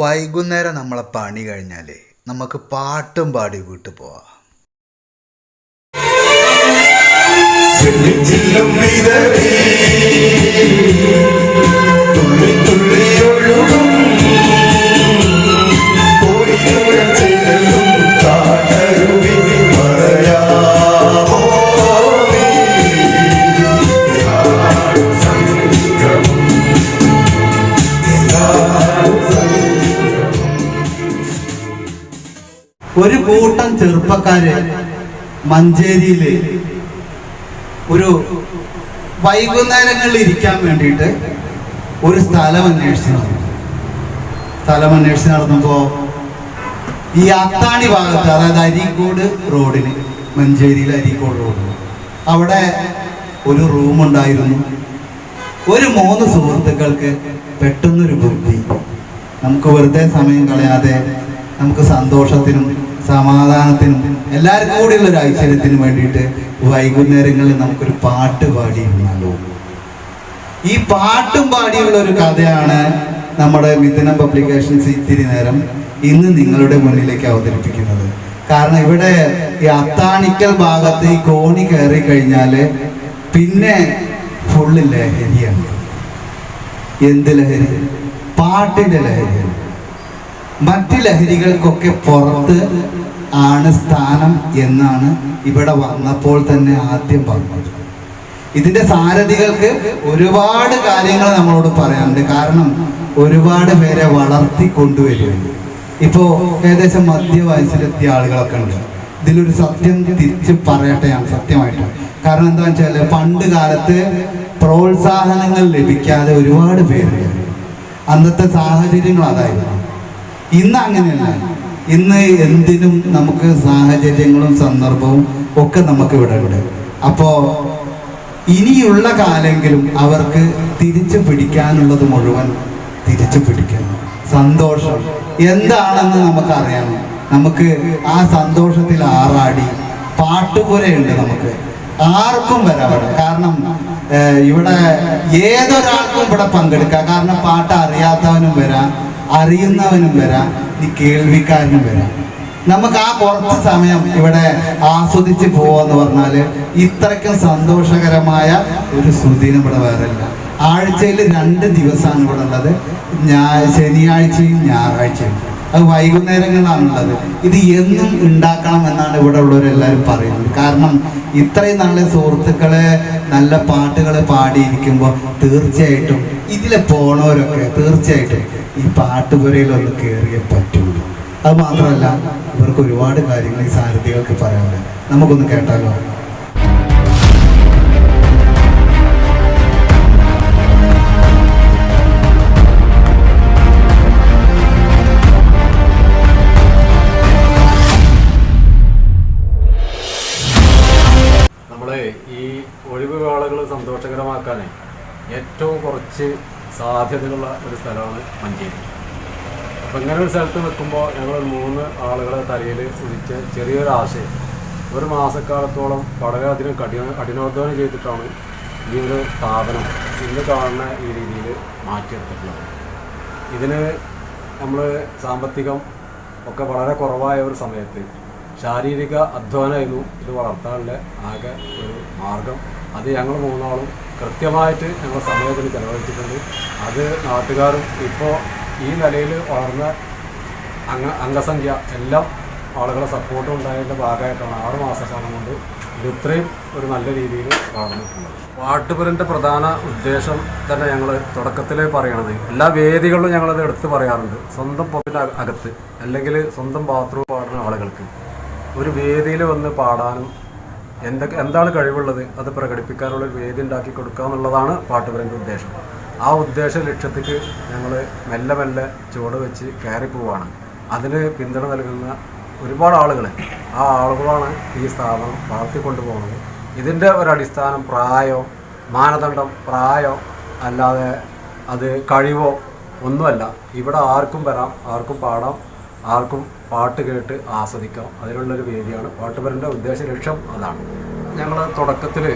വൈകുന്നേരം നമ്മളെ പണി കഴിഞ്ഞാൽ നമുക്ക് പാട്ടും പാടി വീട്ടിൽ പോവാം. ഒരു കൂട്ടം ചെറുപ്പക്കാര് മഞ്ചേരിയിൽ ഒരു വൈകുന്നേരങ്ങളിൽ ഇരിക്കാൻ വേണ്ടിയിട്ട് ഒരു സ്ഥലം അന്വേഷിച്ചു നടന്നു സ്ഥലം അന്വേഷിച്ച് നടന്നപ്പോ ഈ അത്താണി ഭാഗത്ത് അതായത് അരീക്കോട് റോഡിന് മഞ്ചേരിയിലെ അരീക്കോട് റോഡിന് അവിടെ ഒരു റൂം ഉണ്ടായിരുന്നു. ഒരു മൂന്ന് സുഹൃത്തുക്കൾക്ക് പെട്ടെന്നൊരു ബുദ്ധി നമുക്ക് വെറുതെ സമയം കളയാതെ നമുക്ക് സന്തോഷത്തിനും സമാധാനത്തിനും എല്ലാവർക്കും കൂടിയുള്ള ഒരു ഐശ്വര്യത്തിനും വേണ്ടിയിട്ട് വൈകുന്നേരങ്ങളിൽ നമുക്കൊരു പാട്ട് പാടിയിരുന്നാലോ? ഈ പാട്ടും പാടിയുള്ള ഒരു കഥയാണ് നമ്മുടെ മിഥുനം പബ്ലിക്കേഷൻസ് ഇത്തിരി നേരം ഇന്ന് നിങ്ങളുടെ മുന്നിലേക്ക് അവതരിപ്പിക്കുന്നത്. കാരണം ഇവിടെ ഈ അത്താണിക്കൽ ഭാഗത്ത് ഈ കോണി കയറി കഴിഞ്ഞാൽ പിന്നെ ഫുള്ള് ലഹരിയാണ്. എന്ത് ലഹരി? പാട്ടിന്റെ ലഹരിയാണ്. മറ്റ് ലഹരികൾക്കൊക്കെ പുറത്ത് ആണ് സ്ഥാനം എന്നാണ് ഇവിടെ വന്നപ്പോൾ തന്നെ ആദ്യം പറഞ്ഞത്. ഇതിന്റെ സാരഥികൾക്ക് ഒരുപാട് കാര്യങ്ങൾ നമ്മളോട് പറയാനുണ്ട്. കാരണം ഒരുപാട് പേരെ വളർത്തി കൊണ്ടുവരുന്നുണ്ട് ഇപ്പോ ഏകദേശം മധ്യവയസ്സിലെത്തിയ ആളുകളൊക്കെ ഉണ്ട്. ഇതിലൊരു സത്യം തിരിച്ച് പറയട്ടെ സത്യമായിട്ട്. കാരണം എന്താ വെച്ചാൽ പണ്ട് കാലത്ത് പ്രോത്സാഹനങ്ങൾ ലഭിക്കാതെ ഒരുപാട് പേരുണ്ട്. അന്നത്തെ സാഹചര്യങ്ങൾ അതായിരുന്നു. ഇന്ന് അങ്ങനെയല്ല ഇന്ന് എന്തിനും നമുക്ക് സാഹചര്യങ്ങളും സന്ദർഭവും ഒക്കെ നമുക്ക് ഇവിടെ ഇവിടെ അപ്പോ ഇനിയുള്ള കാലെങ്കിലും അവർക്ക് തിരിച്ചു പിടിക്കാനുള്ളത് മുഴുവൻ തിരിച്ചു പിടിക്കണം സന്തോഷം. എന്താണെന്ന് നമുക്കറിയാം നമുക്ക് ആ സന്തോഷത്തിൽ ആറാടി പാട്ടുപുരയുണ്ട് നമുക്ക്. ആർക്കും വരാം ഇവിടെ കാരണം ഇവിടെ ഏതൊരാൾക്കും ഇവിടെ പങ്കെടുക്കാം. കാരണം പാട്ട് അറിയാത്തവനും വരാം. അറിയുന്നവനും വരാം ഈ കേൾവിക്കാരനും വരാം. നമുക്ക് ആ കുറച്ച് സമയം ഇവിടെ ആസ്വദിച്ച് പോവാന്ന് പറഞ്ഞാൽ ഇത്രയ്ക്കും സന്തോഷകരമായ ഒരു സുദിനം ഇവിടെ വേറെ ഇല്ല ആഴ്ചയിൽ രണ്ട് ദിവസമാണ് ഇവിടെ ഉള്ളത്. ഞാ ശനിയാഴ്ചയും ഞായറാഴ്ചയും. അത് വൈകുന്നേരങ്ങളാണുള്ളത് ഇത് എന്നും ഉണ്ടാക്കണം എന്നാണ് ഇവിടെ ഉള്ളവരെല്ലാവരും പറയുന്നത്. കാരണം ഇത്രയും നല്ല സുഹൃത്തുക്കളെ നല്ല പാട്ടുകൾ പാടിയിരിക്കുമ്പോൾ തീർച്ചയായിട്ടും ഇതിലെ പോണവരൊക്കെ തീർച്ചയായിട്ടും ഈ പാട്ടുപുരയിലൊന്ന് കയറിയേ പറ്റുള്ളൂ. അത് മാത്രമല്ല ഇവർക്ക് ഒരുപാട് കാര്യങ്ങൾ ഈ സാരഥികൾക്ക് പറയാനുണ്ട്. നമുക്കൊന്ന് കേട്ടാലോ? ഏറ്റവും കുറച്ച് സാധ്യതകളുള്ള ഒരു സ്ഥലമാണ് മഞ്ചേരി. അപ്പം ഇങ്ങനെ ഒരു സ്ഥലത്ത് നിൽക്കുമ്പോൾ ഞങ്ങൾ മൂന്ന് ആളുകളെ തലയിൽ ഉദിച്ച ചെറിയൊരു ആശയം. ഒരു മാസക്കാലത്തോളം വളരെ അധികം കഠിന കഠിനാധ്വാനം ചെയ്തിട്ടാണ് ഈ ഒരു സ്ഥാപനം ഇന്ന് കാണുന്ന ഈ രീതിയിൽ മാറ്റിയെടുത്തിട്ടുള്ളത്. ഇതിന് നമ്മൾ സാമ്പത്തികം ഒക്കെ വളരെ കുറവായ ഒരു സമയത്ത് ശാരീരിക അധ്വാനമായിരുന്നു ഇത് വളർത്താനുള്ള ആകെ ഒരു മാർഗം. അത് ഞങ്ങൾ മൂന്നാളും കൃത്യമായിട്ട് ഞങ്ങൾ സമയത്തിന് ചെലവഴിച്ചിട്ടുണ്ട്. അത് നാട്ടുകാരും ഇപ്പോൾ ഈ നിലയിൽ വളർന്ന അംഗ അംഗസംഖ്യ എല്ലാം ആളുകളെ സപ്പോർട്ട് ഉണ്ടായതിന്റെ ഭാഗമായിട്ടാണ് ആറ് മാസക്കാലം കൊണ്ട് ഇത് ഇത്രയും ഒരു നല്ല രീതിയിൽ വളർന്നിട്ടുള്ളത്. പാട്ടുപുരന്റെ പ്രധാന ഉദ്ദേശം തന്നെ ഞങ്ങൾ തുടക്കത്തിലേ പറയണത് എല്ലാ വേദികളിലും ഞങ്ങളത് എടുത്ത് പറയാറുണ്ട്. സ്വന്തം പൊതുവിന്റെ അകത്ത് അല്ലെങ്കിൽ സ്വന്തം ബാത്റൂം പാടുന്ന ആളുകൾക്ക് ഒരു വേദിയിൽ വന്ന് പാടാനും എന്തൊക്കെ എന്താണ് കഴിവുള്ളത് അത് പ്രകടിപ്പിക്കാനുള്ള വേദി ഉണ്ടാക്കി കൊടുക്കുക എന്നുള്ളതാണ് പാട്ടുപരന്റെ ഉദ്ദേശം. ആ ഉദ്ദേശ ലക്ഷ്യത്തേക്ക് ഞങ്ങൾ മെല്ലെ മെല്ലെ ചുവട് വെച്ച് കയറി പോവുകയാണ് അതിന് പിന്തുണ നൽകുന്ന ഒരുപാട് ആളുകൾ ആ ആളുകളാണ് ഈ സ്ഥാപനം വളർത്തിക്കൊണ്ടു പോകുന്നത് ഇതിന്റെ ഒരടിസ്ഥാനം പ്രായോ മാനദണ്ഡം പ്രായോ അല്ലാതെ അത് കഴിവോ ഒന്നുമല്ല. ഇവിടെ ആർക്കും വരാം ആർക്കും പാടാം ആർക്കും പാട്ട് കേട്ട് ആസ്വദിക്കാം. അതിനുള്ളൊരു വേദിയാണ്. പാട്ടുപരന്റെ ഉദ്ദേശ ലക്ഷ്യം അതാണ്. ഞങ്ങൾ തുടക്കത്തിൽ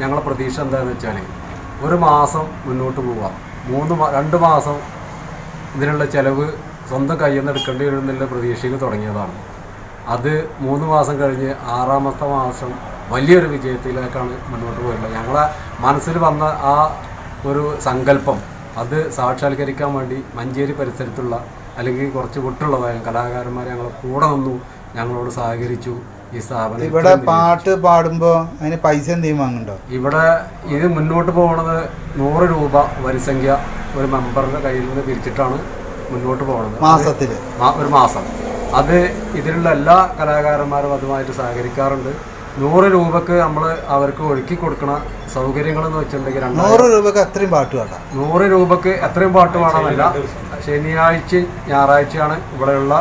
ഞങ്ങളെ പ്രതീക്ഷ എന്താണെന്ന് വെച്ചാൽ ഒരു മാസം മുന്നോട്ട് പോവാം. മൂന്ന് രണ്ട് മാസം ഇതിനുള്ള ചിലവ് സ്വന്തം കയ്യിൽ നിന്ന് എടുക്കേണ്ടി വരുന്നുള്ള പ്രതീക്ഷയിൽ തുടങ്ങിയതാണ്. അത് മൂന്ന് മാസം കഴിഞ്ഞ് ആറാമത്തെ മാസം വലിയൊരു വിജയത്തിലേക്കാണ് മുന്നോട്ട് പോയിട്ടുള്ളത്. ഞങ്ങളെ മനസ്സിൽ വന്ന ആ ഒരു സങ്കല്പം അത് സാക്ഷാത്കരിക്കാൻ വേണ്ടി മഞ്ചേരി പരിസരത്തുള്ള അല്ലെങ്കിൽ കുറച്ച് വിട്ടുള്ളതായ കലാകാരന്മാരെ ഞങ്ങളെ കൂടെ വന്നു ഞങ്ങളോട് സഹകരിച്ചു ഈ സ്ഥാപനം ഇവിടെ പാട്ട് പാടുമ്പോൾ അതിന് പൈസ എന്തെങ്കിലും വാങ്ങുന്നുണ്ടോ ഇവിടെ ഇത് മുന്നോട്ട് പോകുന്നത് നൂറ് രൂപ വരിസംഖ്യ ഒരു മെമ്പറുടെ കയ്യിൽ നിന്ന് പിരിച്ചിട്ടാണ് മുന്നോട്ട് പോകുന്നത് മാസത്തിൽ ഒരു മാസം. അത് ഇതിലുള്ള എല്ലാ കലാകാരന്മാരും അതുമായിട്ട് സഹകരിക്കാറുണ്ട്. നൂറ് രൂപക്ക് നമ്മൾ അവർക്ക് ഒഴുക്കി കൊടുക്കണ സൗകര്യങ്ങൾ എന്ന് വെച്ചിട്ടുണ്ടെങ്കിൽ നൂറ് രൂപക്ക് അത്രയും പാട്ട് പാടാം. നൂറ് രൂപക്ക് എത്രയും പാട്ട് വേണമെന്നല്ല ശനിയാഴ്ച ഞായറാഴ്ചയാണ് ഇവിടെയുള്ള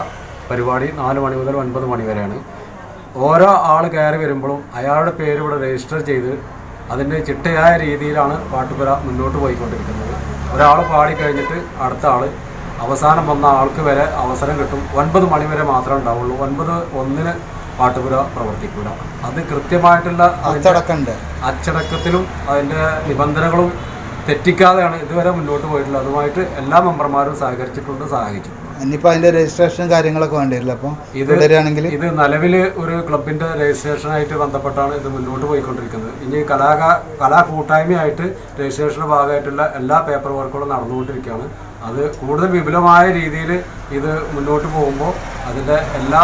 പരിപാടി. നാല് മണി മുതൽ ഒൻപത് മണി വരെയാണ്. ഓരോ ആൾ കയറി വരുമ്പോഴും അയാളുടെ പേര് ഇവിടെ രജിസ്റ്റർ ചെയ്ത് അതിന്റെ ചിട്ടയായ രീതിയിലാണ് പാട്ടുപുര മുന്നോട്ട് പോയിക്കൊണ്ടിരിക്കുന്നത്. ഒരാൾ പാടിക്കഴിഞ്ഞിട്ട് അടുത്ത ആൾ അവസാനം വന്ന ആൾക്ക് വരെ അവസരം കിട്ടും. ഒൻപത് മണി വരെ മാത്രമേ ഉണ്ടാവുള്ളൂ. ഒൻപത് ഒന്നിന് പാട്ടുപുര പ്രവർത്തിക്കൂല. അത് കൃത്യമായിട്ടുള്ള അച്ചടക്കത്തിലും അതിന്റെ നിബന്ധനകളും തെറ്റിക്കാതെയാണ് ഇതുവരെ മുന്നോട്ട് പോയിട്ടുള്ളത്. അതുമായിട്ട് എല്ലാ മെമ്പർമാരും സഹകരിച്ചിട്ടുണ്ട് സഹായിച്ചു ഇനിയിപ്പോൾ അതിന്റെ രജിസ്ട്രേഷൻ കാര്യങ്ങളൊക്കെ വേണ്ടിയില്ല അപ്പോൾ അപ്പൊ ഇത് തുടരുകയാണെങ്കിൽ ഇത് നിലവിൽ ഒരു ക്ലബിന്റെ രജിസ്ട്രേഷനായിട്ട് ബന്ധപ്പെട്ടാണ് ഇത് മുന്നോട്ട് പോയിക്കൊണ്ടിരിക്കുന്നത്. ഇനി കലാകാ കലാ കൂട്ടായ്മയായിട്ട് രജിസ്ട്രേഷന് ഭാഗമായിട്ടുള്ള എല്ലാ പേപ്പർ വർക്കുകളും നടന്നുകൊണ്ടിരിക്കുകയാണ്. അത് കൂടുതൽ വിപുലമായ രീതിയിൽ ഇത് മുന്നോട്ട് പോകുമ്പോൾ അതിന്റെ എല്ലാ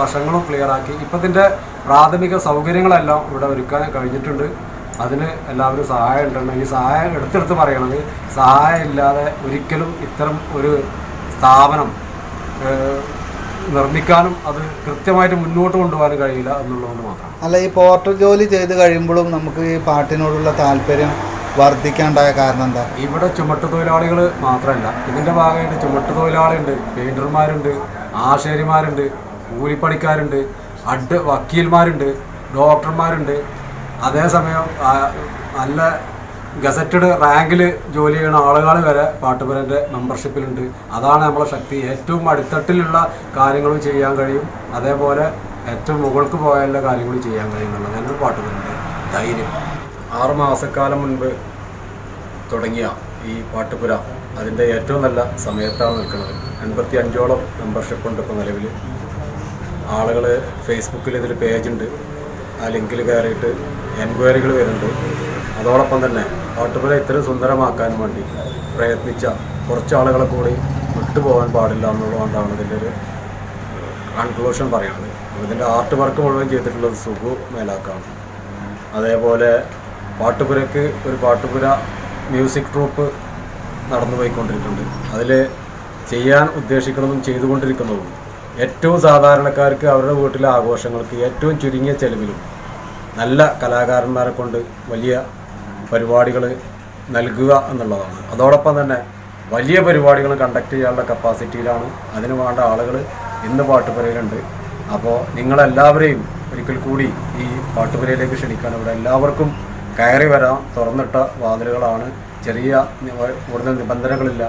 വശങ്ങളും ക്ലിയറാക്കി ഇപ്പം ഇതിന്റെ പ്രാഥമിക സൗകര്യങ്ങളെല്ലാം ഇവിടെ ഒരുക്കാൻ കഴിഞ്ഞിട്ടുണ്ട്. അതിന് എല്ലാവരും സഹായം ഉണ്ടെന്ന്. ഈ സഹായം എടുത്തെടുത്ത് പറയണത് സഹായം ഇല്ലാതെ ഒരിക്കലും ഇത്തരം ഒരു സ്ഥാപനം നിർമ്മിക്കാനും അത് കൃത്യമായിട്ട് മുന്നോട്ട് കൊണ്ടുപോകാനും കഴിയില്ല എന്നുള്ളതുകൊണ്ട് മാത്രം. അല്ല ഈ പോർട്ടൽ ജോലി ചെയ്ത് കഴിയുമ്പോഴും നമുക്ക് ഈ പാട്ടിനോടുള്ള താല്പര്യം വർദ്ധിക്കാണ്ടായ കാരണം എന്താ? ഇവിടെ ചുമട്ട് തൊഴിലാളികൾ മാത്രമല്ല ഇതിന്റെ ഭാഗമായിട്ട് ചുമട്ട് തൊഴിലാളിയുണ്ട് പെയിന്റർമാരുണ്ട് ആശാരിമാരുണ്ട് കൂലിപ്പണിക്കാരുണ്ട് അഡ് വക്കീൽമാരുണ്ട് ഡോക്ടർമാരുണ്ട് അതേസമയം നല്ല ഗസറ്റഡ് റാങ്കിൽ ജോലി ചെയ്യുന്ന ആളുകൾ വരെ പാട്ടുപുരന്റെ മെമ്പർഷിപ്പിലുണ്ട്. അതാണ് നമ്മളെ ശക്തി. ഏറ്റവും അടിത്തട്ടിലുള്ള കാര്യങ്ങളും ചെയ്യാൻ കഴിയും. അതേപോലെ ഏറ്റവും മുകൾക്ക് പോയ എല്ലാ കാര്യങ്ങളും ചെയ്യാൻ കഴിയും എന്നുള്ളതാണ് പാട്ടുപുരന്റെ ധൈര്യം. ആറ് മാസക്കാലം മുൻപ് തുടങ്ങിയ ഈ പാട്ടുപുര അതിന്റെ ഏറ്റവും നല്ല സമയത്താണ് നിൽക്കുന്നത്. എൺപത്തി അഞ്ചോളം മെമ്പർഷിപ്പ് ഉണ്ട് ഇപ്പോൾ നിലവിൽ ആളുകൾ ഫേസ്ബുക്കിൽ ഇതിൽ പേജുണ്ട് ആ ലിങ്കിൽ കയറിയിട്ട് എൻക്വയറികൾ വരുന്നുണ്ട്. അതോടൊപ്പം തന്നെ പാട്ടുപുര ഇത്രയും സുന്ദരമാക്കാൻ വേണ്ടി പ്രയത്നിച്ച കുറച്ച് ആളുകളെ കൂടി വിട്ടുപോകാൻ പാടില്ല എന്നുള്ളതുകൊണ്ടാണ് ഇതിന്റെ ഒരു കൺക്ലൂഷൻ പറയുന്നത്. ഇതിന്റെ ആർട്ട് വർക്ക് മുഴുവൻ ചെയ്തിട്ടുള്ളത് സുഖു മേലാക്കാണ്. അതേപോലെ പാട്ടുപുരയ്ക്ക് ഒരു പാട്ടുപുര മ്യൂസിക് ട്രൂപ്പ് നടന്നു പോയിക്കൊണ്ടിരിക്കുന്നുണ്ട്. അതിൽ ചെയ്യാൻ ഉദ്ദേശിക്കുന്നതും ചെയ്തുകൊണ്ടിരിക്കുന്നതും ഏറ്റവും സാധാരണക്കാർക്ക് അവരുടെ വീട്ടിലെ ആഘോഷങ്ങൾക്ക് ഏറ്റവും ചുരുങ്ങിയ ചെലവിലും നല്ല കലാകാരന്മാരെ കൊണ്ട് വലിയ പരിപാടികൾ നൽകുക എന്നുള്ളതാണ്. അതോടൊപ്പം തന്നെ വലിയ പരിപാടികൾ കണ്ടക്ട് ചെയ്യാനുള്ള കപ്പാസിറ്റിയിലാണ് അതിന് വേണ്ട ആളുകൾ ഇന്ന് പാട്ടുപുരയിലുണ്ട്. അപ്പോൾ നിങ്ങളെല്ലാവരെയും ഒരിക്കൽ കൂടി ഈ പാട്ടുപുരയിലേക്ക് ക്ഷണിക്കാൻ ഇവിടെ എല്ലാവർക്കും കയറി വരാൻ തുറന്നിട്ട വാതിലുകളാണ്. ചെറിയ കൂടുതൽ നിബന്ധനകളില്ല.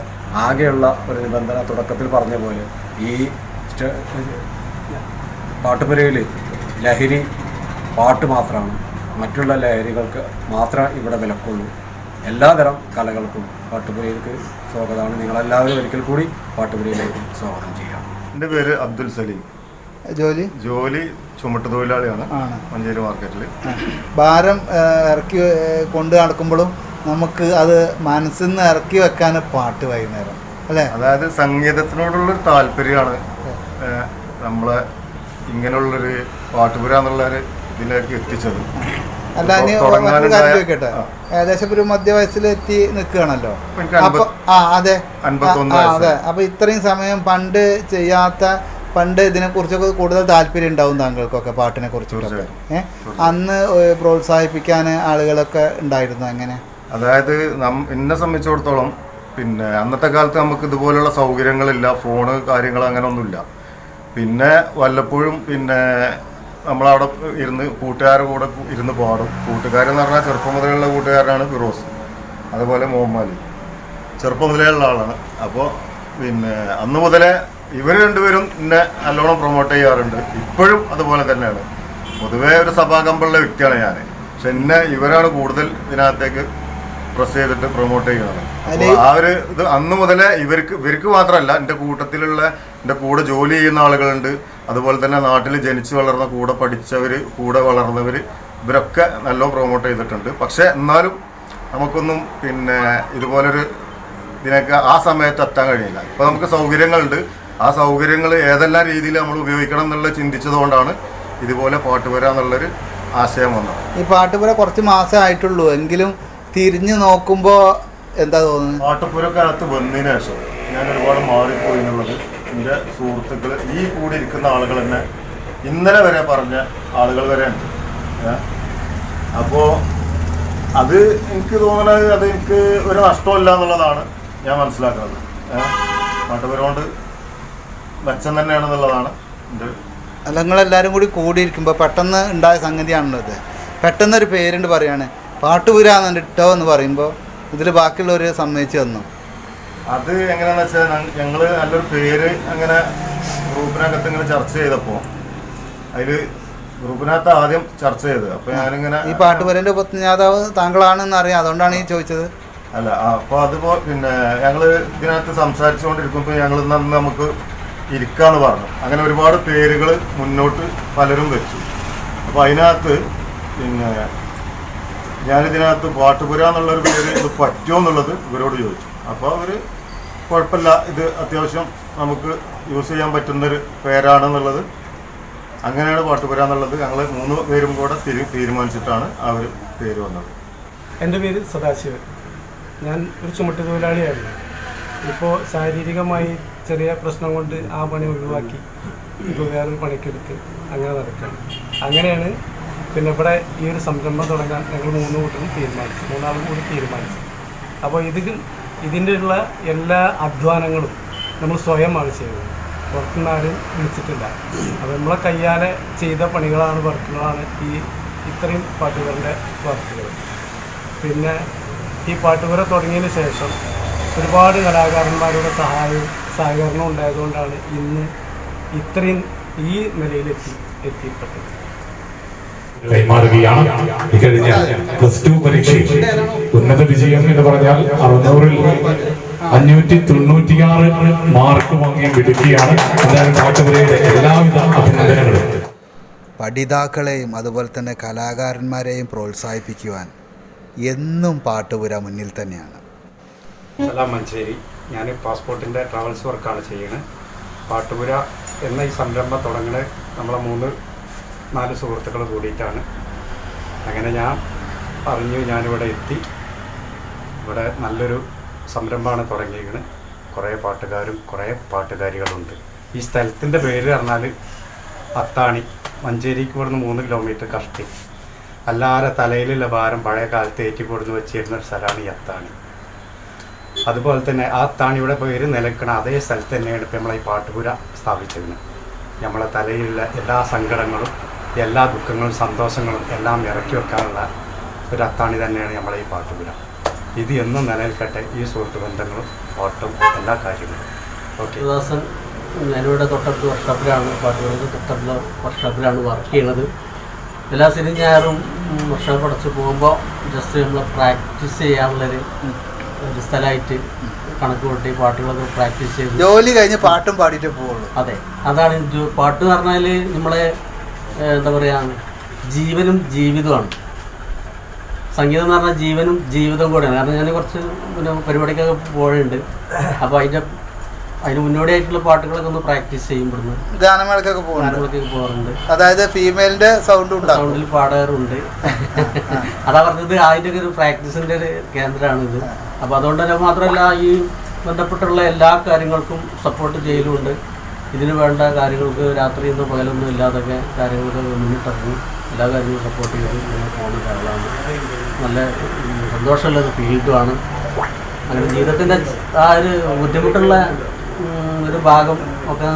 ആകെയുള്ള ഒരു നിബന്ധന തുടക്കത്തിൽ പറഞ്ഞ പോലെ ഈ പാട്ടുപുരയിൽ ലഹരി പാട്ട് മാത്രമാണ്. മറ്റുള്ള ലഹരികൾക്ക് മാത്രമേ ഇവിടെ വിലക്കുള്ളൂ. എല്ലാതരം കലകൾക്കും പാട്ടുപുരയിലേക്ക് സ്വാഗതമാണ്. നിങ്ങളെല്ലാവരും ഒരിക്കൽ കൂടി പാട്ടുപുരയിലേക്ക് സ്വാഗതം ചെയ്യാം. എന്റെ പേര് അബ്ദുൽ സലീം. ജോലി? ജോലി ചുമട്ട് തൊഴിലാളിയാണ്. മഞ്ചേരി മാർക്കറ്റിൽ ഭാരം ഇറക്കി കൊണ്ട് നടക്കുമ്പോഴും നമുക്ക് അത് മനസ്സിൽ നിന്ന് ഇറക്കി വെക്കാൻ പാട്ട് വൈകുന്നേരം. അല്ലേ? അതായത് സംഗീതത്തിനോടുള്ളൊരു താല്പര്യമാണ്. നമ്മളെ ഇങ്ങനെയുള്ളൊരു പാട്ടുപുര എന്നുള്ളൊരു ഇതിലേക്ക് എത്തിച്ചത്. അല്ല ഇനി ഇപ്പൊ മറ്റൊരു കാര്യം ചോദിക്കട്ടെ? ഏകദേശം ഒരു മധ്യവയസ്സിലെത്തി നിൽക്കുകയാണല്ലോ. എനിക്ക് അപ്പൊ ആ അതെ. ആ, അതെ. അപ്പൊ ഇത്രയും സമയം പണ്ട് ചെയ്യാത്ത പണ്ട് ഇതിനെ കുറിച്ചൊക്കെ കൂടുതൽ താല്പര്യം ഉണ്ടാവും താങ്കൾക്കൊക്കെ പാട്ടിനെ കുറിച്ചൊക്കെ ഏഹ് അന്ന് പ്രോത്സാഹിപ്പിക്കാൻ ആളുകളൊക്കെ ഉണ്ടായിരുന്നു അങ്ങനെ അതായത് എന്നെ സംബന്ധിച്ചിടത്തോളം പിന്നെ അന്നത്തെ കാലത്ത് നമുക്ക് ഇതുപോലുള്ള സൗകര്യങ്ങളില്ല ഫോണ് കാര്യങ്ങൾ അങ്ങനെ ഒന്നുമില്ല പിന്നെ വല്ലപ്പോഴും പിന്നെ നമ്മളവിടെ ഇരുന്ന് കൂട്ടുകാരുടെ കൂടെ ഇരുന്ന് പാടും. കൂട്ടുകാരെന്ന് പറഞ്ഞാൽ ചെറുപ്പം മുതലുള്ള കൂട്ടുകാരനാണ് ഫിറോസ്. അതുപോലെ മുഹമ്മദ്. ചെറുപ്പം മുതലേ ഉള്ള ആളാണ്. അപ്പോൾ പിന്നെ അന്ന് മുതലേ ഇവർ രണ്ടുപേരും എന്നെ നല്ലോണം പ്രൊമോട്ട് ചെയ്യാറുണ്ട്. ഇപ്പോഴും അതുപോലെ തന്നെയാണ്. പൊതുവേ ഒരു സഭാകമ്പുള്ള വ്യക്തിയാണ് ഞാൻ പക്ഷെ എന്നെ ഇവരാണ് കൂടുതൽ ഇതിനകത്തേക്ക് പ്രസ് ചെയ്തിട്ട് പ്രൊമോട്ട് ചെയ്യുന്നത് ആ ഒരു ഇത് അന്ന് മുതലേ ഇവർക്ക് ഇവർക്ക് മാത്രമല്ല എന്റെ കൂട്ടത്തിലുള്ള എന്റെ കൂടെ ജോലി ചെയ്യുന്ന ആളുകളുണ്ട്. അതുപോലെ തന്നെ നാട്ടിൽ ജനിച്ചു വളർന്ന കൂടെ പഠിച്ചവർ കൂടെ വളർന്നവർ ഇവരൊക്കെ നല്ല പ്രൊമോട്ട് ചെയ്തിട്ടുണ്ട്. പക്ഷേ എന്നാലും നമുക്കൊന്നും പിന്നെ ഇതുപോലൊരു ഇതിനൊക്കെ ആ സമയത്ത് എത്താൻ കഴിയില്ല. ഇപ്പോൾ നമുക്ക് സൗകര്യങ്ങളുണ്ട്. ആ സൗകര്യങ്ങൾ ഏതെല്ലാം രീതിയിൽ നമ്മൾ ഉപയോഗിക്കണം എന്നുള്ള ചിന്തിച്ചതുകൊണ്ടാണ് ഇതുപോലെ പാട്ടുപുര എന്നുള്ളൊരു ആശയം വന്നത്. ഈ പാട്ടുപുര കുറച്ച് മാസമേ ആയിട്ടുള്ളൂ. എങ്കിലും തിരിഞ്ഞു നോക്കുമ്പോൾ എന്താ തോന്നുന്നത്? ആട്ടപ്പുരക്കാലത്ത് വന്നതിന് ശേഷം ഞാൻ ഒരുപാട് മാറിപ്പോയി എന്നുള്ളത് എന്റെ സുഹൃത്തുക്കൾ ഈ കൂടി ഇരിക്കുന്ന ആളുകൾ തന്നെ ഇന്നലെ വരെ പറഞ്ഞ ആളുകൾ വരെ ഉണ്ട് അപ്പോൾ അത് എനിക്ക് തോന്നുന്നത് അത് എനിക്ക് ഒരു നഷ്ടമില്ല എന്നുള്ളതാണ് ഞാൻ മനസ്സിലാക്കുന്നത്. നാട്ടുപുരോണ്ട് കൊണ്ട് മെച്ചം തന്നെയാണെന്നുള്ളതാണ് എന്റെ അല്ല നിങ്ങളെല്ലാവരും കൂടി കൂടിയിരിക്കുമ്പോൾ പെട്ടെന്ന് ഉണ്ടായ സംഗതിയാണല്ലോ ഇത്. പെട്ടെന്ന് ഒരു പേരുണ്ട് പറയാണ്. പാട്ടുപുരാന്ന് ഇട്ടോ എന്ന് പറയുമ്പോൾ ഇതിൽ ബാക്കിയുള്ളവർ സമ്മതിച്ചു തന്നു. അത് എങ്ങനെയാണെന്ന് വെച്ചാൽ ഞങ്ങൾ നല്ലൊരു പേര് അങ്ങനെ ഗ്രൂപ്പിനകത്ത് ഇങ്ങനെ ചർച്ച ചെയ്തപ്പോൾ അതിൽ ഗ്രൂപ്പിനകത്ത് ആദ്യം ചർച്ച ചെയ്തത് അപ്പോൾ ഞാനിങ്ങനെ ഈ പാട്ടുപുരന്റെ ഉപജ്ഞാതാവ് താങ്കളാണെന്ന് അറിയാം അതുകൊണ്ടാണ് ഈ ചോദിച്ചത്. അല്ല അപ്പോൾ അതിപ്പോൾ പിന്നെ ഞങ്ങൾ ഇതിനകത്ത് സംസാരിച്ചുകൊണ്ടിരിക്കുമ്പോൾ ഞങ്ങൾ ഇന്ന് നമുക്ക് ഇരിക്കാന്ന് പറഞ്ഞു. അങ്ങനെ ഒരുപാട് പേരുകൾ മുന്നോട്ട് പലരും വെച്ചു. അപ്പോൾ അതിനകത്ത് പിന്നെ ഞാനിതിനകത്ത് പാട്ടുപുര എന്നുള്ളൊരു പേര് ഇത് പറ്റുമോ എന്നുള്ളത് ഇവരോട് ചോദിച്ചു. അപ്പോൾ അവർ കുഴപ്പമില്ല ഇത് അത്യാവശ്യം നമുക്ക് യൂസ് ചെയ്യാൻ പറ്റുന്നൊരു പേരാണെന്നുള്ളത്. അങ്ങനെയാണ് പാട്ടുപുര എന്നുള്ളത്. ഞങ്ങൾ മൂന്ന് പേരും കൂടെ തിരി തീരുമാനിച്ചിട്ടാണ് ആ ഒരു പേര് വന്നത്. എന്റെ പേര് സദാശിവൻ. ഞാൻ ഒരു ചുമട്ട് തൊഴിലാളിയായിരുന്നു. ഇപ്പോൾ ശാരീരികമായി ചെറിയ പ്രശ്നം കൊണ്ട് ആ പണി ഒഴിവാക്കി. ഇപ്പോൾ വേറൊരു പണിക്കെടുത്ത് അങ്ങനെ നടക്കുക അങ്ങനെയാണ് പിന്നെ ഇവിടെ ഈ ഒരു സംരംഭം തുടങ്ങാൻ ഞങ്ങൾ മൂന്ന് കൂട്ടരും തീരുമാനിച്ചു. മൂന്നാളും കൂടി തീരുമാനിച്ചു. അപ്പോൾ ഇത് ഇതിന്റെ ഉള്ള എല്ലാ അധ്വാനങ്ങളും നമ്മൾ സ്വയമാണ് ചെയ്തത് പുറത്തുനിന്ന് ആരും വിളിച്ചിട്ടില്ല. അപ്പോൾ നമ്മളെ കയ്യാലെ ചെയ്ത പണികളാണ് വർക്കുകളാണ് ഈ ഇത്രയും പാട്ടുകളുടെ വർക്കുകൾ. പിന്നെ ഈ പാട്ടുപുര തുടങ്ങിയതിന് ശേഷം ഒരുപാട് കലാകാരന്മാരുടെ സഹായവും സഹകരണവും ഉണ്ടായതുകൊണ്ടാണ് ഇന്ന് ഇത്രയും ഈ നിലയിലെത്തി എത്തിപ്പെട്ടത്. കൈമാറുകയാണ്. ഇക്കഴിഞ്ഞ പ്ലസ് ടു പരീക്ഷയിൽ ഉന്നത വിജയം എന്ന് പറഞ്ഞാൽ അറുന്നൂറിൽ അഞ്ഞൂറ്റി തൊണ്ണൂറ്റിയാറ് മാർക്ക് വാങ്ങിയ വിടുകയാണ് എന്തായാലും പാട്ടുപുരയുടെ എല്ലാവിധ അഭിനന്ദനങ്ങളും. പഠിതാക്കളെയും അതുപോലെ തന്നെ കലാകാരന്മാരെയും പ്രോത്സാഹിപ്പിക്കുവാൻ എന്നും പാട്ടുപുര മുന്നിൽ തന്നെയാണ്. സലാം മഞ്ചേരി. ഞാൻ പാസ്പോർട്ടിന്റെ ട്രാവൽസ് വർക്കാണ് ചെയ്യുന്നത് പാട്ടുപുര എന്ന ഈ സംരംഭം തുടങ്ങണേ നമ്മളെ മൂന്ന് നാല് സുഹൃത്തുക്കൾ കൂടിയിട്ടാണ്. അങ്ങനെ ഞാൻ അറിഞ്ഞു ഞാനിവിടെ എത്തി. ഇവിടെ നല്ലൊരു സംരംഭമാണ് തുടങ്ങിയിരിക്കുന്നത് കുറേ പാട്ടുകാരും കുറേ പാട്ടുകാരികളുണ്ട്. ഈ സ്ഥലത്തിന്റെ പേര് പറഞ്ഞാൽ അത്താണി. മഞ്ചേരിക്ക് ഇവിടുന്ന് മൂന്ന് കിലോമീറ്റർ കഷ്ടി. അല്ലാതെ തലയിലുള്ള ഭാരം പഴയ കാലത്ത് ഏറ്റിപ്പോടുന്ന് വെച്ചിരുന്ന ഒരു സ്ഥലമാണ് ഈ അത്താണി. അതുപോലെ തന്നെ ആ അത്താണിയുടെ പേര് നിലക്കണ അതേ സ്ഥലത്ത് തന്നെയാണ് ഇപ്പം നമ്മളെ ഈ പാട്ടുപുര സ്ഥാപിച്ചിരുന്നത് നമ്മളെ തലയിലുള്ള എല്ലാ സങ്കടങ്ങളും എല്ലാ ദുഃഖങ്ങളും സന്തോഷങ്ങളും എല്ലാം ഇറക്കി വെക്കാനുള്ള ഒരു അത്താണി തന്നെയാണ് നമ്മളെ ഈ പാട്ടുപുര. ഇത് എന്നും നിലനിൽക്കട്ടെ ഈ സുഹൃത്ത് ബന്ധങ്ങളും ഓട്ടം എല്ലാ കാര്യങ്ങളും. ഓക്കെ. ദാസൻ ഞാനിവിടെ തൊട്ടടുത്ത് വർക്ക്ഷോപ്പിലാണ് പാട്ടുകളുടെ തൊട്ടടുത്ത വർക്ക്ഷോപ്പിലാണ് വർക്ക് ചെയ്യണത് എല്ലാ ശനി ഞായറും വർക്ക്ഷോപ്പ് അടച്ച് പോകുമ്പോൾ ജസ്റ്റ് നമ്മൾ പ്രാക്ടീസ് ചെയ്യാനുള്ളൊരു ഒരു സ്ഥലമായിട്ട് കണക്ക് കൂട്ടി പാട്ടുകളൊക്കെ പ്രാക്ടീസ് ചെയ്ത് ജോലി കഴിഞ്ഞ് പാട്ടും പാടിയിട്ട് പോവുള്ളൂ. അതെ. അതാണ് പാട്ട് എന്ന് പറഞ്ഞാൽ നമ്മളെ എന്താ പറയുക ജീവനും ജീവിതമാണ് സംഗീതം എന്ന് പറഞ്ഞാൽ ജീവനും ജീവിതവും കൂടെയാണ്. കാരണം ഞാൻ കുറച്ച് പിന്നെ പരിപാടിക്കൊക്കെ പോയുണ്ട് അപ്പോൾ അതിന്റെ അതിന് മുന്നോടിയായിട്ടുള്ള പാട്ടുകളൊക്കെ ഒന്ന് പ്രാക്ടീസ് ചെയ്യുമ്പോഴും ഗാനമേളക്കൊക്കെ പോകാറുണ്ട്. അതായത് ഫീമെയിലിന്റെ സൗണ്ട് സൗണ്ടിൽ പാടാറുണ്ട്. അതാ പറഞ്ഞത് അതിന്റെ ഒക്കെ ഒരു പ്രാക്ടീസിന്റെ ഒരു കേന്ദ്രമാണ് ഇത്. അപ്പോൾ അതുകൊണ്ട് തന്നെ മാത്രമല്ല ഈ ബന്ധപ്പെട്ടുള്ള എല്ലാ കാര്യങ്ങൾക്കും സപ്പോർട്ട് ചെയ്യലുമുണ്ട്. ഇതിന് വേണ്ട കാര്യങ്ങൾക്ക് രാത്രിയൊന്നും പകലൊന്നും ഇല്ലാതൊക്കെ കാര്യങ്ങൾക്ക് മുന്നിട്ടിറങ്ങി എല്ലാ കാര്യങ്ങളും സപ്പോർട്ട് ചെയ്ത് ഇങ്ങനെ പോകുന്ന ഒരാളാണ്. നല്ല സന്തോഷമുള്ള ഫീൽഡുമാണ് അങ്ങനെ ജീവിതത്തിന്റെ ആ ഒരു ബുദ്ധിമുട്ടുള്ള ഒരു ഭാഗം ഒക്കെ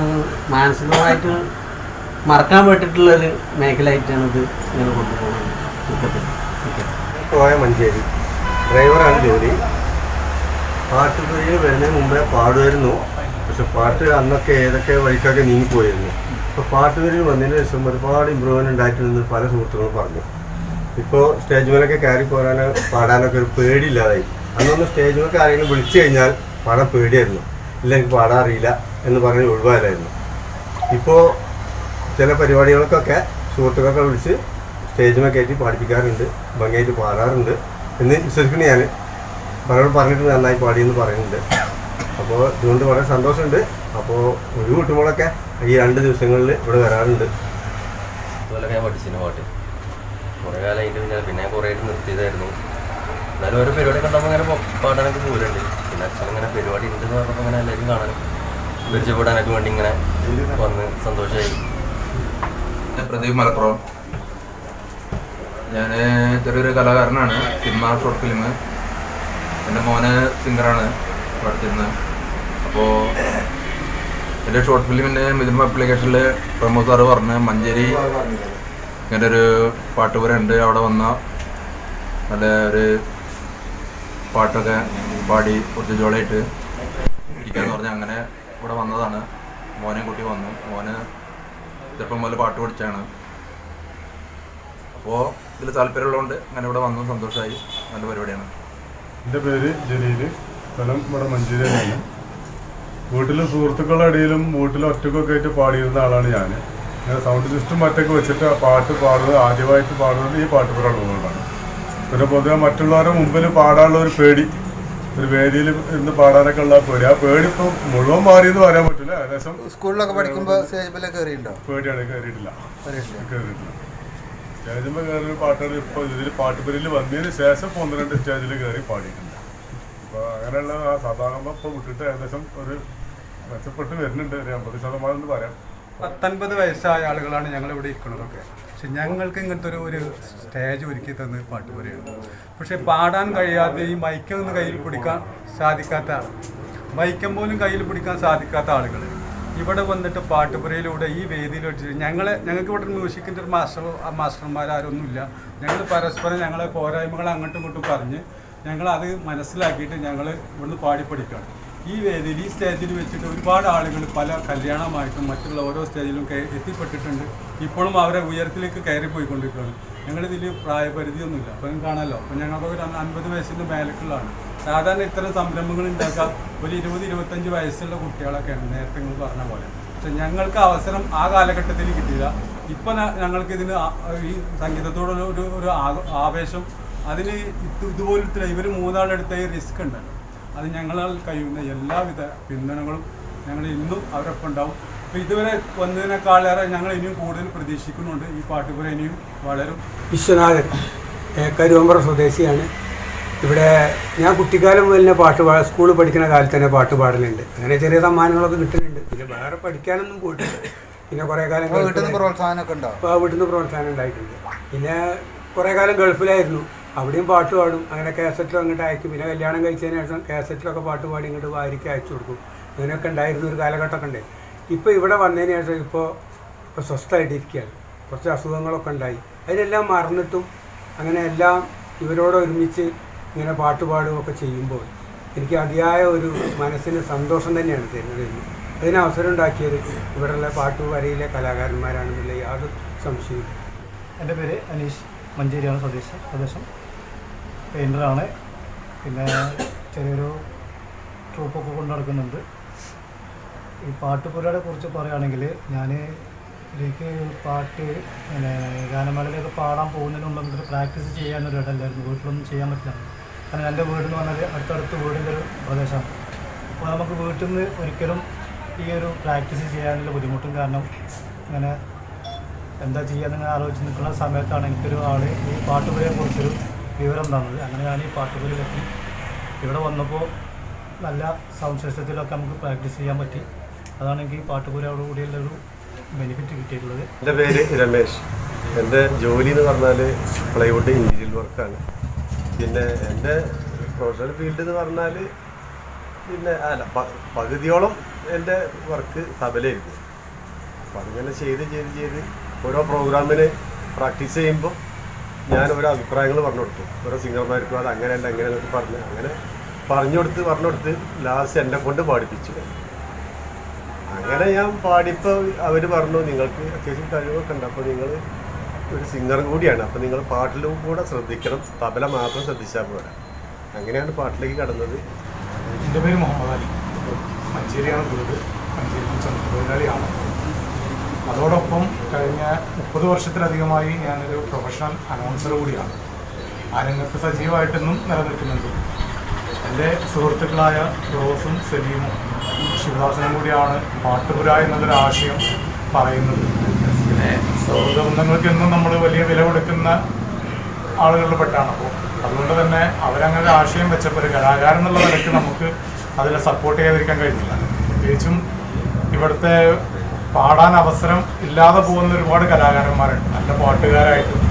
മാനസികമായിട്ട് മറക്കാൻ പറ്റിയിട്ടുള്ളൊരു മേഖലയായിട്ടാണ് ഇത് ഇങ്ങനെ കൊണ്ടുപോകുന്നത്. പോയ മഞ്ചേരി. ഡ്രൈവറാണ് ജോലി. പാട്ടുപുരയിൽ വരുന്നതിന് മുമ്പേ പാടുമായിരുന്നു. പക്ഷെ പാട്ട് അന്നൊക്കെ ഏതൊക്കെ വഴിക്കൊക്കെ നീങ്ങിപ്പോയിരുന്നു. അപ്പോൾ പാട്ടുപുരയിൽ വന്നതിന് ശേഷം ഒരുപാട് ഇമ്പ്രൂവ്മെന്റ് ഉണ്ടായിട്ടുണ്ടെന്ന് പല സുഹൃത്തുക്കളും പറഞ്ഞു. ഇപ്പോൾ സ്റ്റേജ് മേലൊക്കെ കയറി പോരാനോ പാടാനൊക്കെ ഒരു പേടിയില്ലാതായി. അന്നൊന്ന് സ്റ്റേജ് മേലൊക്കെ ആരെങ്കിലും വിളിച്ചു കഴിഞ്ഞാൽ പാടാൻ പേടിയായിരുന്നു. ഇല്ല എനിക്ക് പാടാൻ അറിയില്ല എന്ന് പറഞ്ഞ് ഒഴിവാലായിരുന്നു ഇപ്പോൾ ചില പരിപാടികൾക്കൊക്കെ സുഹൃത്തുക്കളൊക്കെ വിളിച്ച് സ്റ്റേജിമേ കയറ്റി പാടിപ്പിക്കാറുണ്ട് ഭംഗിയായിട്ട് പാടാറുണ്ട് എന്ന് വിശ്വസിക്കുന്നു ഞാൻ പലരോട് പറഞ്ഞിട്ട് നന്നായി പാടിയെന്ന് പറയുന്നുണ്ട്. അപ്പോൾ ഇതുകൊണ്ട് വളരെ സന്തോഷമുണ്ട്. അപ്പോൾ ഒരു കുട്ടികളൊക്കെ ഈ രണ്ട് ദിവസങ്ങളിൽ ഇവിടെ വരാറുണ്ട്. അതുപോലെ ഞാൻ പഠിച്ചിരുന്നു പാട്ട്. കുറേ കാലം അതിന്റെ പിന്നെ പിന്നെ കുറേ ആയിട്ട് നിർത്തിയതായിരുന്നു. എന്നാലും ഓരോ പരിപാടി കണ്ടപ്പോൾ അങ്ങനെ പാടാനൊക്കെ പോലുണ്ട് പിന്നെ അച്ഛൻ ഇങ്ങനെ പരിപാടി ഉണ്ടെന്ന് പറഞ്ഞപ്പോൾ അങ്ങനെ എല്ലാവരും കാണാനും പരിചയപ്പെടാനൊക്കെ വേണ്ടി ഇങ്ങനെ വന്ന് സന്തോഷമായി ഞാൻ പ്രദീപ് മലപ്പുറം. ഞാൻ ചെറിയൊരു കലാകാരനാണ്. Cinema short film. എന്റെ മോന് സിംഗറാണ് പഠിച്ചിരുന്നത്. അപ്പോൾ എന്റെ ഷോർട്ട് ഫിലിമിന്റെ മിഥുനം അപ്ലിക്കേഷനിൽ പ്രമോദ് സാറ് പറഞ്ഞ് മഞ്ചേരി ഇങ്ങനെ ഒരു പാട്ടുപുര ഉണ്ട്. അവിടെ വന്ന നല്ല ഒരു പാട്ടൊക്കെ പാടി കുറച്ച് ജോളിയായിട്ട് ഇരിക്കാന്ന് പറഞ്ഞ് അങ്ങനെ ഇവിടെ വന്നതാണ്. മോനെ കുട്ടി വന്നു. മോന് ചെറുപ്പം മുതൽ പാട്ട് പഠിച്ചാണ്. അപ്പോൾ ഇതിൽ താല്പര്യമുള്ളതുകൊണ്ട് അങ്ങനെ ഇവിടെ വന്നു. സന്തോഷമായി നല്ല പരിപാടിയാണ്. എന്റെ പേര് ജലീൽ. സ്ഥലം ഇവിടെ മഞ്ചേരി വീട്ടിലും സുഹൃത്തുക്കളുടെ ഇടയിലും വീട്ടിലും ഒറ്റക്കൊക്കെ ആയിട്ട് പാടിയിരുന്ന ആളാണ് ഞാൻ. സൗണ്ട് സിസ്റ്റം മറ്റൊക്കെ വെച്ചിട്ട് ആ പാട്ട് പാടുന്നത് ആദ്യമായിട്ട് പാടുന്നത് ഈ പാട്ട് പാടുന്നതുകൊണ്ടാണ് പിന്നെ പൊതുവെ മറ്റുള്ളവരുടെ മുമ്പിൽ പാടാനുള്ള ഒരു പേടി ഒരു വേദിയിൽ ഇന്ന് പാടാനൊക്കെ ഉള്ള പേടി. ആ പേടി ഇപ്പം മുഴുവൻ മാറിയെന്ന് പറയാൻ പറ്റില്ല. ഏകദേശം സ്കൂളിലൊക്കെ പഠിക്കുമ്പോൾ കയറിയിട്ടുണ്ടോ പേടിയാണ് കയറിയിട്ടില്ല കയറിയിട്ടില്ല. സ്റ്റേജിൽ കയറി പാട്ടാണ് ഇപ്പോൾ ഇതിൽ പാട്ടുപരിയിൽ വന്നതിന് ശേഷം ഇപ്പൊ ഒന്ന് രണ്ട് സ്റ്റേജിൽ കയറി പാടിയിട്ടുണ്ട്. അപ്പോൾ അങ്ങനെയുള്ള സാധാരണ ഇപ്പോൾ വിട്ടിട്ട് ഏകദേശം ഒരു മെച്ചപ്പെട്ട് വരുന്നുണ്ട് ഒരു അമ്പത് ശതമാനം എന്ന് പറയാം. പത്തൊൻപത് വയസ്സായ ആളുകളാണ് ഞങ്ങൾ ഇവിടെ ഇരിക്കുന്നതൊക്കെ പക്ഷെ ഞങ്ങൾക്ക് ഇങ്ങനത്തെ ഒരു ഒരു സ്റ്റേജ് ഒരുക്കി തന്ന് പാട്ടുപുരയാണ് പക്ഷെ പാടാൻ കഴിയാതെ ഈ മൈക്കൊന്ന് കയ്യിൽ പിടിക്കാൻ സാധിക്കാത്ത മൈക്കം പോലും കയ്യിൽ പിടിക്കാൻ സാധിക്കാത്ത ആളുകൾ ഇവിടെ വന്നിട്ട് പാട്ടുപുരയിലൂടെ ഈ വേദിയിൽ വെച്ച് ഞങ്ങളെ ഞങ്ങൾക്ക് ഇവിടെ മ്യൂസിക്കിന്റെ ഒരു മാസ്റ്റർ മാസ്റ്റർമാരാരൊന്നുമില്ല. ഞങ്ങൾ പരസ്പരം ഞങ്ങളെ പോരായ്മകൾ അങ്ങോട്ടും ഇങ്ങോട്ടും പറഞ്ഞ് ഞങ്ങൾ അത് മനസ്സിലാക്കിയിട്ട് ഞങ്ങൾ ഇവിടുന്ന് പാടി പഠിക്കുകയാണ് ഈ വേദിയിൽ ഈ സ്റ്റേജിൽ വെച്ചിട്ട് ഒരുപാട് ആളുകൾ പല കല്യാണമായിട്ടും മറ്റുള്ള ഓരോ സ്റ്റേജിലും എത്തിപ്പെട്ടിട്ടുണ്ട്. ഇപ്പോഴും അവരെ ഉയരത്തിലേക്ക് കയറി പോയിക്കൊണ്ടിരിക്കുകയാണ്. ഞങ്ങളിതിൽ പ്രായപരിധിയൊന്നുമില്ല. അപ്പം കാണാമല്ലോ അപ്പം ഞങ്ങൾക്ക് ഒരു അൻപത് വയസ്സിന്റെ മേലേക്കുള്ളതാണ്. സാധാരണ ഇത്തരം സംരംഭങ്ങൾ ഉണ്ടാക്കാൻ ഒരു ഇരുപത് ഇരുപത്തഞ്ച് വയസ്സുള്ള കുട്ടികളൊക്കെയാണ് നേരത്തെ നിങ്ങൾ പറഞ്ഞ പോലെ. പക്ഷെ ഞങ്ങൾക്ക് അവസരം ആ കാലഘട്ടത്തിൽ കിട്ടിയില്ല. ഇപ്പം ഞങ്ങൾക്ക് ഇതിന് ഈ സംഗീതത്തോടുള്ള ഒരു ഒരു ആവേശം അതിന് ഇത് ഇതുപോലത്തെ ഇവർ മൂന്നാളെടുത്ത ഈ റിസ്ക് ഉണ്ടല്ലോ. അത് ഞങ്ങളാൽ കഴിയുന്ന എല്ലാവിധ പിന്തുണകളും ഞങ്ങൾ ഇന്നും അവരൊപ്പം ഉണ്ടാവും. അപ്പോൾ ഇതുവരെ വന്നതിനേക്കാളേറെ ഞങ്ങൾ ഇനിയും കൂടുതൽ പ്രതീക്ഷിക്കുന്നുണ്ട്. ഈ പാട്ടുപുര ഇനിയും വളരും. വിശ്വനാഥൻ കരുവമ്പ്ര സ്വദേശിയാണ്. ഇവിടെ ഞാൻ കുട്ടിക്കാലം മുതൽ തന്നെ പാട്ട് പാ സ്കൂളിൽ പഠിക്കുന്ന കാലത്ത് തന്നെ പാട്ട് പാടലുണ്ട്. അങ്ങനെ ചെറിയ സമ്മാനങ്ങളൊക്കെ കിട്ടുന്നുണ്ട് പിന്നെ വേറെ പഠിക്കാനൊന്നും പോയിട്ടില്ല. പിന്നെ കുറേ കാലം വീട്ടിൽ നിന്ന് ഉണ്ടോ? അപ്പോൾ വീട്ടിൽ നിന്ന് പ്രോത്സാഹനം ഉണ്ടായിട്ടുണ്ട്. പിന്നെ കുറേ കാലം ഗൾഫിലായിരുന്നു. അവിടെയും പാട്ട് പാടും. അങ്ങനെ കാസറ്റിലും അങ്ങോട്ട് അയക്കും. പിന്നെ കല്യാണം കഴിച്ചതിന് ശേഷം കാസറ്റിലൊക്കെ പാട്ട് പാടി ഇങ്ങോട്ട് വാരിക്ക് അയച്ചു കൊടുക്കും. അങ്ങനെയൊക്കെ ഉണ്ടായിരുന്ന ഒരു കാലഘട്ടമൊക്കെ ഉണ്ട് ഇപ്പോൾ ഇവിടെ വന്നതിന് ശേഷം ഇപ്പോൾ ഇപ്പോൾ സ്വസ്ഥമായിട്ടിരിക്കുകയാണ്. കുറച്ച് അസുഖങ്ങളൊക്കെ ഉണ്ടായി. അതിനെല്ലാം മറന്നിട്ടും അങ്ങനെ എല്ലാം ഇവരോട് ഒരുമിച്ച് ഇങ്ങനെ പാട്ട് പാടുകയൊക്കെ ചെയ്യുമ്പോൾ എനിക്ക് അതിയായ ഒരു മനസ്സിന് സന്തോഷം തന്നെയാണ് തരുന്നത്. അതിന് അവസരം ഉണ്ടാക്കിയത് ഇവിടെയുള്ള പാട്ട് വരയിലെ കലാകാരന്മാരാണെന്നുള്ള യാതൊരു സംശയവും എന്റെ പേര് അനീഷ് മഞ്ചേരിയാണ് സ്വദേശം സ്വദേശം. പെയിന്ററാണ് പിന്നെ ചെറിയൊരു ട്രൂപ്പൊക്കെ കൊണ്ട് നടക്കുന്നുണ്ട്. ഈ പാട്ടുപുരയുടെ കുറിച്ച് പറയുകയാണെങ്കിൽ ഞാൻ ഇതിലേക്ക് പാട്ട് പിന്നെ ഗാനമേളയിലേക്ക് പാടാൻ പോകുന്നതിന് മുമ്പ് നമുക്കൊരു പ്രാക്ടീസ് ചെയ്യാനൊരു ഇടമില്ലായിരുന്നു വീട്ടിലൊന്നും ചെയ്യാൻ പറ്റില്ല. കാരണം എന്റെ വീട് എന്ന് പറഞ്ഞാൽ അടുത്തടുത്ത് വീടിന്റെ ഒരു പ്രദേശമാണ്. അപ്പോൾ നമുക്ക് വീട്ടിൽ നിന്ന് ഒരിക്കലും ഈ ഒരു പ്രാക്ടീസ് ചെയ്യാനുള്ള ബുദ്ധിമുട്ടും കാരണം ഇങ്ങനെ എന്താ ചെയ്യാന്ന് ആലോചിച്ച് നിൽക്കുന്ന സമയത്താണ് എനിക്കൊരു ആൾ ഈ പാട്ടുപുരയെ കുറിച്ചൊരു വിവരം തന്നത് അങ്ങനെ ഞാൻ ഈ പാട്ടുപുരയിലെത്തി ഇവിടെ വന്നപ്പോൾ നല്ല സൗണ്ട് സിസ്റ്റത്തിലൊക്കെ നമുക്ക് പ്രാക്ടീസ് ചെയ്യാൻ പറ്റി. അതാണ് എനിക്ക് ഈ പാട്ടുപുരയോട് കൂടിയുള്ള ഒരു ബെനിഫിറ്റ് കിട്ടിയിട്ടുള്ളത്. എന്റെ പേര് രമേശ്. എന്റെ ജോലി എന്ന് പറഞ്ഞാൽ പ്ലൈവുഡ് ഇൻഡിജിയൽ വർക്കാണ് പിന്നെ എന്റെ പ്രൊഫഷണൽ ഫീൽഡ് എന്ന് പറഞ്ഞാൽ പിന്നെ അല്ല പകുതിയോളം എന്റെ വർക്ക് തബലയായിരുന്നു അപ്പം അങ്ങനെ ചെയ്ത് ചെയ്ത് ചെയ്ത് ഓരോ പ്രോഗ്രാമിന് പ്രാക്ടീസ് ചെയ്യുമ്പോൾ ഞാൻ ഓരോ അഭിപ്രായങ്ങൾ പറഞ്ഞു കൊടുത്തു ഓരോ സിംഗർമാർക്കും അത് അങ്ങനെയല്ല അങ്ങനെ എന്നൊക്കെ പറഞ്ഞ് അങ്ങനെ പറഞ്ഞു കൊടുത്ത് പറഞ്ഞു കൊടുത്ത് ലാസ്റ്റ് എന്നെ കൊണ്ട് പാടിപ്പിച്ചു. അങ്ങനെ ഞാൻ പാടിപ്പോൾ അവർ പറഞ്ഞു നിങ്ങൾക്ക് അത്യാവശ്യം കഴിവൊക്കെ ഉണ്ട്. അപ്പോൾ നിങ്ങൾ ഒരു സിംഗർ കൂടിയാണ്. അപ്പോൾ നിങ്ങൾ പാട്ടിലും കൂടെ ശ്രദ്ധിക്കണം. തബല മാത്രം ശ്രദ്ധിച്ചാൽ പോരാ. അങ്ങനെയാണ് പാട്ടിലേക്ക് കടന്നത്. എന്റെ പേര് മുഹമ്മദ് അലി. മഞ്ചേരിയാണ് വീട് മഞ്ചേരി തൊഴിലാളിയാണ്. അതോടൊപ്പം കഴിഞ്ഞ മുപ്പത് വർഷത്തിലധികമായി ഞാനൊരു പ്രൊഫഷണൽ അനൗൺസർ കൂടിയാണ്. ആ രംഗത്ത് സജീവമായിട്ടൊന്നും നിലനിൽക്കുന്നുണ്ട്. എന്റെ സുഹൃത്തുക്കളായ ഫിറോസും സലീമും ശിവദാസനും കൂടിയാണ് പാട്ടുപുര എന്നുള്ളൊരു ആശയം പറയുന്നത്. പിന്നെ സൗഹൃദ ബന്ധങ്ങൾക്കൊന്നും നമ്മൾ വലിയ വില കൊടുക്കുന്ന ആളുകളിൽ പെട്ടാണ് അപ്പോൾ. അതുകൊണ്ട് തന്നെ അവരങ്ങനെ ആശയം വെച്ചപ്പോൾ ഒരു കലാകാരൻ എന്നുള്ള നിലയ്ക്ക് നമുക്ക് അതിനെ സപ്പോർട്ട് ചെയ്യാതിരിക്കാൻ കഴിഞ്ഞില്ല. പ്രത്യേകിച്ചും ഇവിടുത്തെ പാടാൻ അവസരം ഇല്ലാതെ പോകുന്ന ഒരുപാട് കലാകാരന്മാരുണ്ട്. നല്ല പാട്ടുകാരായിട്ടും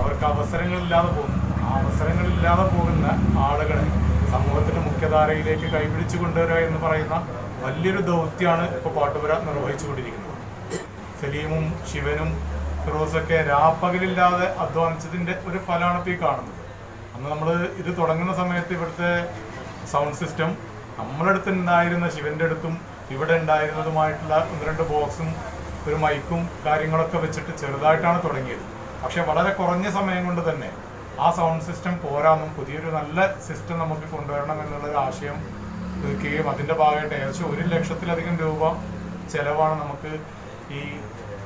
അവർക്ക് അവസരങ്ങളില്ലാതെ പോകുന്നു ആ അവസരങ്ങളില്ലാതെ പോകുന്ന ആളുകളെ സമൂഹത്തിന്റെ മുഖ്യധാരയിലേക്ക് കൈപിടിച്ചു കൊണ്ടുവരിക എന്ന് പറയുന്ന വലിയൊരു ദൗത്യമാണ് ഇപ്പോൾ പാട്ടുപുര നിർവഹിച്ചുകൊണ്ടിരിക്കുന്നത്. സലീമും ശിവനും ഫിറോസൊക്കെ രാപ്പകലില്ലാതെ അധ്വാനിച്ചതിന്റെ ഒരു ഫലമാണ് ഇപ്പോൾ ഈ കാണുന്നത്. അന്ന് നമ്മൾ ഇത് തുടങ്ങുന്ന സമയത്ത് ഇവിടുത്തെ സൗണ്ട് സിസ്റ്റം നമ്മളടുത്ത് ഉണ്ടായിരുന്ന ശിവന്റെ അടുത്തും ഇവിടെ ഉണ്ടായിരുന്നതുമായിട്ടുള്ള ഒന്ന് രണ്ട് ബോക്സും ഒരു മൈക്കും കാര്യങ്ങളൊക്കെ വെച്ചിട്ട് ചെറുതായിട്ടാണ് തുടങ്ങിയത്. പക്ഷെ വളരെ കുറഞ്ഞ സമയം കൊണ്ട് തന്നെ ആ സൗണ്ട് സിസ്റ്റം പോരാമെന്നും പുതിയൊരു നല്ല സിസ്റ്റം നമുക്ക് കൊണ്ടുവരണം എന്നുള്ളൊരു ആശയം തീർക്കുകയും അതിന്റെ ഭാഗമായിട്ട് ഏകദേശം ഒരു ലക്ഷത്തിലധികം രൂപ ചിലവാണ് നമുക്ക് ഈ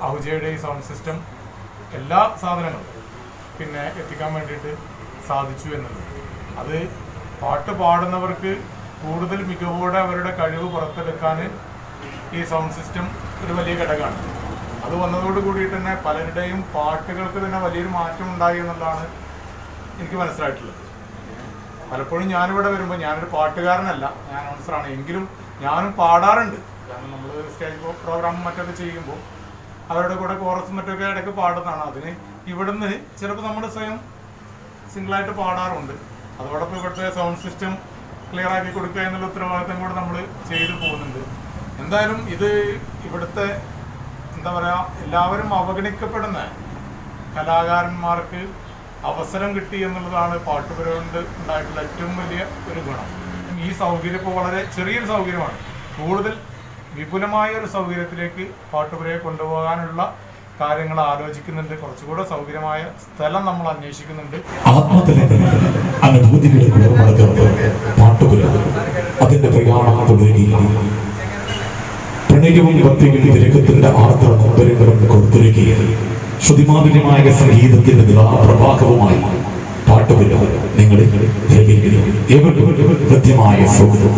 അഹുജയുടെ ഈ സൗണ്ട് സിസ്റ്റം എല്ലാ സാധനങ്ങളും പിന്നെ എത്തിക്കാൻ വേണ്ടിയിട്ട് സാധിച്ചു എന്നുള്ളത്. അത് പാട്ട് പാടുന്നവർക്ക് കൂടുതൽ മികവോടെ അവരുടെ കഴിവ് പുറത്തെടുക്കാൻ ഈ സൗണ്ട് സിസ്റ്റം ഒരു വലിയ ഘടകമാണ്. അത് വന്നതോട് കൂടിയിട്ട് തന്നെ പലരുടെയും പാട്ടുകൾക്ക് തന്നെ വലിയൊരു മാറ്റം ഉണ്ടായി എന്നുള്ളതാണ് എനിക്ക് മനസ്സിലായിട്ടുള്ളത്. പലപ്പോഴും ഞാനിവിടെ വരുമ്പോൾ ഞാനൊരു പാട്ടുകാരനല്ല ഞാൻ അനൗൺസറാണ് എങ്കിലും ഞാനും പാടാറുണ്ട്. കാരണം നമ്മൾ സ്റ്റേജ് പ്രോഗ്രാം മറ്റൊക്കെ ചെയ്യുമ്പോൾ അവരുടെ കൂടെ കോറസും മറ്റൊക്കെ ഇടയ്ക്ക് പാടുന്നതാണ്. അതിന് ഇവിടുന്ന് ചിലപ്പോൾ നമ്മൾ സ്വയം സിംഗിളായിട്ട് പാടാറുണ്ട്. അതോടൊപ്പം ഇവിടുത്തെ സൗണ്ട് സിസ്റ്റം ക്ലിയർ ആക്കി കൊടുക്കുക എന്നുള്ള ഉത്തരവാദിത്തം കൂടെ നമ്മൾ ചെയ്തു പോകുന്നുണ്ട്. എന്തായാലും ഇത് ഇവിടുത്തെ എന്താ പറയുക എല്ലാവരും അവഗണിക്കപ്പെടുന്ന കലാകാരന്മാർക്ക് അവസരം കിട്ടി എന്നുള്ളതാണ് പാട്ടുപുര കൊണ്ട് ഉണ്ടായിട്ടുള്ള ഏറ്റവും വലിയ ഒരു ഗുണം. ഈ സൗകര്യം ഇപ്പോൾ വളരെ ചെറിയൊരു സൗകര്യമാണ്. കൂടുതൽ വിപുലമായ ഒരു സൗകര്യത്തിലേക്ക് പാട്ടുപുരയെ കൊണ്ടുപോകാനുള്ള കാര്യങ്ങൾ ആലോചിക്കുന്നുണ്ട്. കുറച്ചുകൂടെ സൗകര്യമായ സ്ഥലം നമ്മൾ അന്വേഷിക്കുന്നുണ്ട്. ആത്മതലങ്ങളിൽ അനുഭൂതികളെ കുളിർമടക്കുന്നത് പാട്ടുപുര അതിന്റെ പ്രയാണം തുടരുകയും പ്രണയവും ഭക്തിയും തിരക്കത്തിന്റെ ആർത്തവ നൊമ്പരങ്ങളും കൊടുത്തിരിക്കുകയും ശ്രുതിമാധുര്യമായ സംഗീതത്തിന്റെ നിലാപ്രവാഹവുമായി പാട്ടുപുര നിങ്ങളെ ഏവർക്കും കൃത്യമായ സൗകര്യം